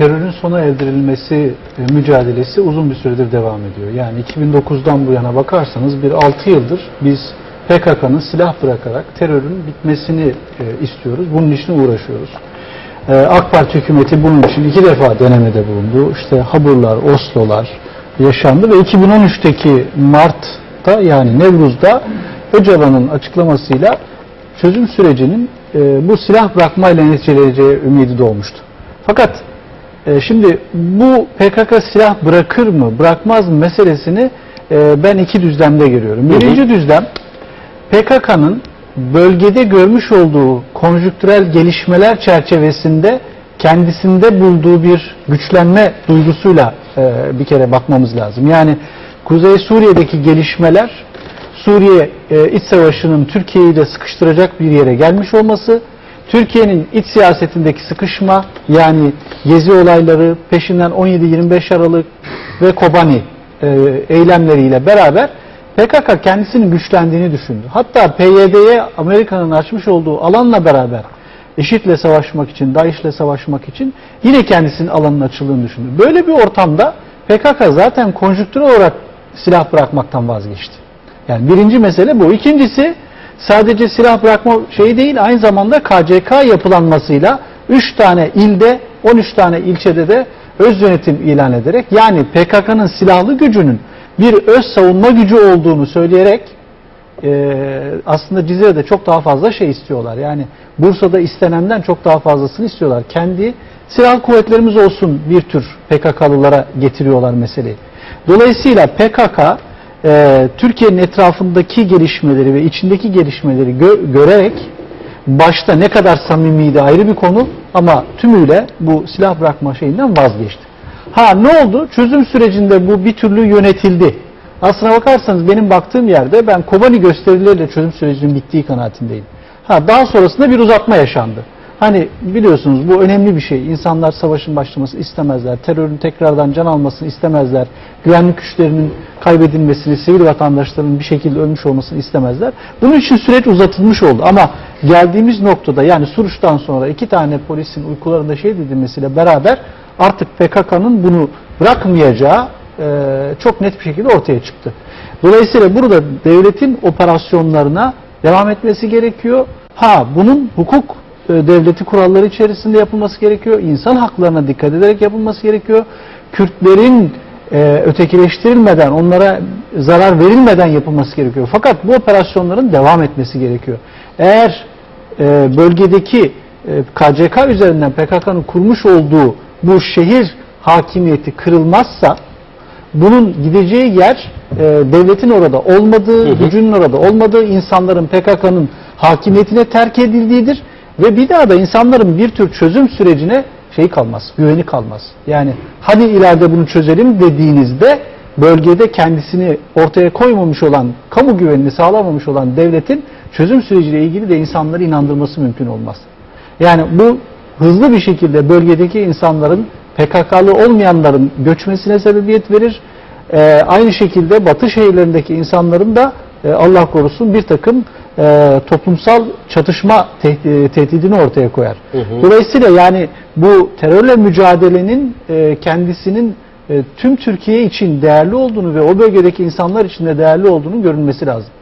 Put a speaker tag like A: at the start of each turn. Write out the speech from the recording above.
A: terörün sona erdirilmesi e, mücadelesi uzun bir süredir devam ediyor. Yani 2009'dan bu yana bakarsanız bir 6 yıldır biz PKK'nın silah bırakarak terörün bitmesini e, istiyoruz. Bunun için uğraşıyoruz. E, AK Parti hükümeti bunun için iki defa denemede bulundu. İşte Haburlar, Oslo'lar yaşandı ve 2013'teki Mart'ta yani Nevruz'da Öcalan'ın açıklamasıyla çözüm sürecinin bu silah bırakmayla neticeleneceği ümidi doğmuştu. Fakat e, şimdi bu PKK silah bırakır mı, bırakmaz mı meselesini e, ben iki düzlemde görüyorum. Birinci düzlem PKK'nın bölgede görmüş olduğu konjüktürel gelişmeler çerçevesinde kendisinde bulduğu bir güçlenme duygusuyla e, bir kere bakmamız lazım. Yani Kuzey Suriye'deki gelişmeler Suriye e, iç savaşının Türkiye'yi de sıkıştıracak bir yere gelmiş olması, Türkiye'nin iç siyasetindeki sıkışma yani gezi olayları peşinden 17-25 Aralık ve Kobani e, eylemleriyle beraber PKK kendisinin güçlendiğini düşündü. Hatta PYD'ye Amerika'nın açmış olduğu alanla beraber IŞİD'le savaşmak için, DAEŞ'le savaşmak için yine kendisinin alanının açıldığını düşündü. Böyle bir ortamda PKK zaten konjüktürel olarak silah bırakmaktan vazgeçti. Yani birinci mesele bu. İkincisi sadece silah bırakma şeyi değil aynı zamanda KCK yapılanmasıyla 3 tane ilde 13 tane ilçede de öz yönetim ilan ederek yani PKK'nın silahlı gücünün bir öz savunma gücü olduğunu söyleyerek e, aslında Cizre'de çok daha fazla şey istiyorlar. Yani Bursa'da istenenden çok daha fazlasını istiyorlar. Kendi silah kuvvetlerimiz olsun bir tür PKK'lılara getiriyorlar meseleyi. Dolayısıyla PKK e, Türkiye'nin etrafındaki gelişmeleri ve içindeki gelişmeleri gö- görerek başta ne kadar samimiydi ayrı bir konu ama tümüyle bu silah bırakma şeyinden vazgeçti. Ha ne oldu? Çözüm sürecinde bu bir türlü yönetildi. Aslına bakarsanız benim baktığım yerde ben Kobani gösterileriyle çözüm sürecinin bittiği kanaatindeyim. Ha daha sonrasında bir uzatma yaşandı. Hani biliyorsunuz bu önemli bir şey. İnsanlar savaşın başlamasını istemezler. Terörün tekrardan can almasını istemezler. Güvenlik güçlerinin kaybedilmesini, sivil vatandaşların bir şekilde ölmüş olmasını istemezler. Bunun için süreç uzatılmış oldu. Ama geldiğimiz noktada yani Suruç'tan sonra iki tane polisin uykularında şey edilmesiyle beraber artık PKK'nın bunu bırakmayacağı e, çok net bir şekilde ortaya çıktı. Dolayısıyla burada devletin operasyonlarına devam etmesi gerekiyor. Ha bunun hukuk e, devleti kuralları içerisinde yapılması gerekiyor. İnsan haklarına dikkat ederek yapılması gerekiyor. Kürtlerin e, ötekileştirilmeden, onlara zarar verilmeden yapılması gerekiyor. Fakat bu operasyonların devam etmesi gerekiyor. Eğer e, bölgedeki e, KCK üzerinden PKK'nın kurmuş olduğu bu şehir hakimiyeti kırılmazsa bunun gideceği yer e, devletin orada olmadığı,
B: Hı hı.
A: gücünün orada olmadığı, insanların PKK'nın hakimiyetine terk edildiğidir ve bir daha da insanların bir tür çözüm sürecine şey kalmaz, güveni kalmaz. Yani hadi ileride bunu çözelim dediğinizde bölgede kendisini ortaya koymamış olan, kamu güvenini sağlamamış olan devletin çözüm süreciyle ilgili de insanları inandırması mümkün olmaz. Yani bu hızlı bir şekilde bölgedeki insanların PKK'lı olmayanların göçmesine sebebiyet verir. Ee, aynı şekilde Batı şehirlerindeki insanların da e, Allah korusun bir takım e, toplumsal çatışma te- e, tehdidini ortaya koyar.
B: Hı hı.
A: Dolayısıyla yani bu terörle mücadelenin e, kendisinin tüm Türkiye için değerli olduğunu ve o bölgedeki insanlar için de değerli olduğunu görülmesi lazım.